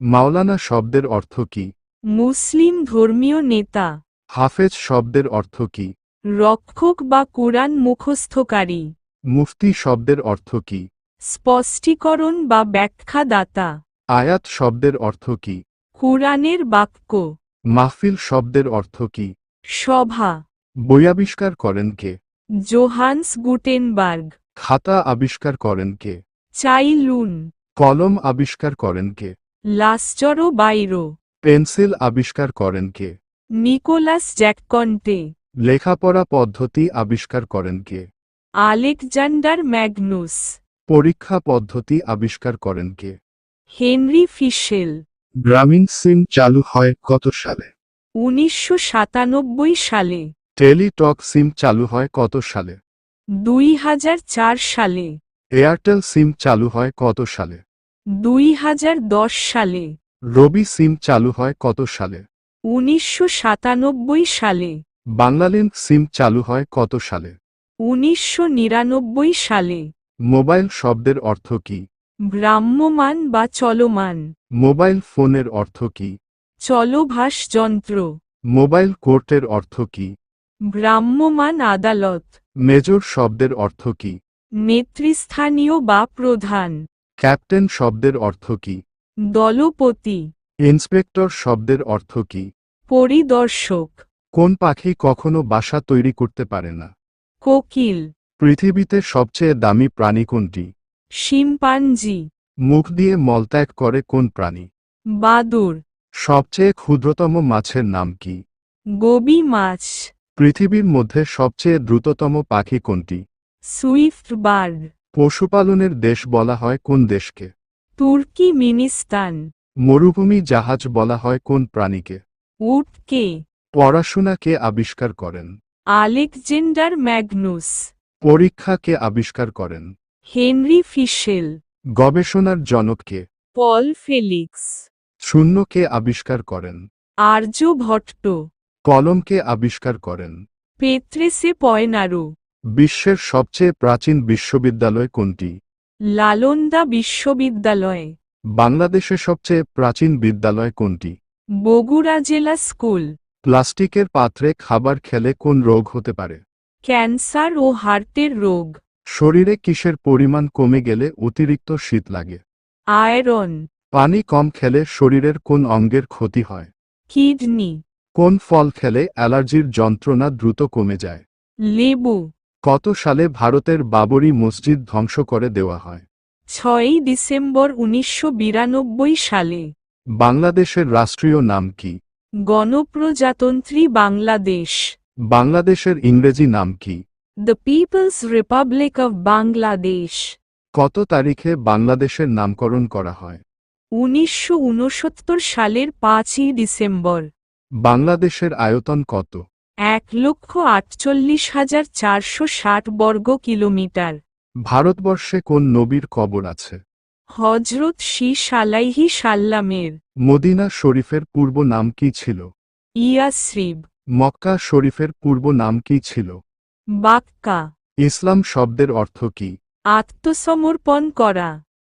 মাওলানা শব্দের অর্থ কি? মুসলিম ধর্মীয় নেতা। হাফেজ শব্দের অর্থ কি? রক্ষক বা কোরআন মুখস্থকারী। মুফতি শব্দের অর্থ কি? স্পষ্টীকরণ বা ব্যাখ্যাদাতা। আয়াত শব্দের অর্থ কি? কোরআনের বাক্য। মাহফিল শব্দের অর্থ কি? সভা। বই আবিষ্কার করেন কে? Johannes Gutenberg. খাতা আবিষ্কার করেন কে? চাইলুন। কলম আবিষ্কার করেন কে? লাস্টরো বাইরো। পেন্সিল আবিষ্কার করেন কে? নিকোলাস জ্যাককন্টে। লেখাপড়া পদ্ধতি আবিষ্কার করেন কে? Alexander Magnus. পরীক্ষা পদ্ধতি আবিষ্কার করেন কে? হেনরি ফিশেল। গ্রামীণ সিম চালু হয় কত সালে? উনিশশো সাতানব্বই সালে। টেলিটক সিম চালু হয় কত সালে? দুই হাজার চার সালে। এয়ারটেল সিম চালু হয় কত সালে? দুই হাজার দশ সালে। রবি সিম চালু হয় কত সালে? উনিশশো সাতানব্বই সালে। বাংলালিংক সিম চালু হয় কত সালে? উনিশশো নিরানব্বই সালে। মোবাইল শব্দের অর্থ কি? ভ্রাম্যমান বা চলমান। মোবাইল ফোনের অর্থ কি? চলভাস যন্ত্র। মোবাইল কোর্টের অর্থ কি? ভ্রাম্যমান আদালত। মেজর শব্দের অর্থ কি? নেতৃস্থানীয় বা প্রধান। ক্যাপ্টেন শব্দের অর্থ কি? দলপতি। ইন্সপেক্টর শব্দের অর্থ কি? পরিদর্শক। কোন পাখি কখনো বাসা তৈরি করতে পারে না? কোকিল। পৃথিবীতে সবচেয়ে দামি প্রাণী কোনটি? শিম্পাঞ্জি। মুখ দিয়ে মলত্যাগ করে কোন প্রাণী? বাদুর। সবচেয়ে ক্ষুদ্রতম মাছের নাম কি? গবি মাছ। পৃথিবীর মধ্যে সবচেয়ে দ্রুততম পাখি কোনটি? Swift bird. পশুপালনের দেশ বলা হয় কোন দেশকে? তুর্কি মিনিস্তান। মরুভূমি জাহাজ বলা হয় কোন প্রাণীকে? উটকে। পড়াশোনা কে আবিষ্কার করেন? Alexander Magnus. পরীক্ষা কে আবিষ্কার করেন? Henry Fischel. গবেষণার জনককে পল ফেলিক্স। শূন্য কে আবিষ্কার করেন? আর্যভট্ট কলমকে আবিষ্কার করেন? পেত্রেসে পয়নারু। বিশ্বের সবচেয়ে প্রাচীন বিশ্ববিদ্যালয় কোনটি? লালন্দা বিশ্ববিদ্যালয়। বাংলাদেশের সবচেয়ে প্রাচীন বিদ্যালয় কোনটি? বগুড়া জেলা স্কুল। প্লাস্টিকের পাত্রে খাবার খেলে কোন রোগ হতে পারে? ক্যান্সার ও হার্টের রোগ। শরীরে কিসের পরিমাণ কমে গেলে অতিরিক্ত শীত লাগে? আয়রন। পানি কম খেলে শরীরের কোন অঙ্গের ক্ষতি হয়? কিডনি। কোন ফল খেলে অ্যালার্জির যন্ত্রণা দ্রুত কমে যায়? লেবু। কত সালে ভারতের বাবরি মসজিদ ধ্বংস করে দেওয়া হয়? ছয়ই ডিসেম্বর উনিশশো বিরানব্বই সালে। বাংলাদেশের রাষ্ট্রীয় নাম কি? গণপ্রজাতন্ত্রী বাংলাদেশ। বাংলাদেশের ইংরেজি নাম কি? The People's Republic of Bangladesh. কত তারিখে বাংলাদেশের নামকরণ করা হয়? উনিশশো উনসত্তর সালের পাঁচই ডিসেম্বর। বাংলাদেশের আয়তন কত? এক লক্ষ আটচল্লিশ হাজার চারশো ষাট বর্গ কিলোমিটার। ভারতবর্ষে কোন নবীর কবর আছে? হজরত শি সালাইহি সাল্লামের। মদিনা শরীফের পূর্ব নাম কি ছিল? ইয়াসরিব। মক্কা শরীফের পূর্ব নাম কি ছিল? বাক্কা। ইসলাম শব্দের অর্থ কি? আত্মসমর্পণ করা।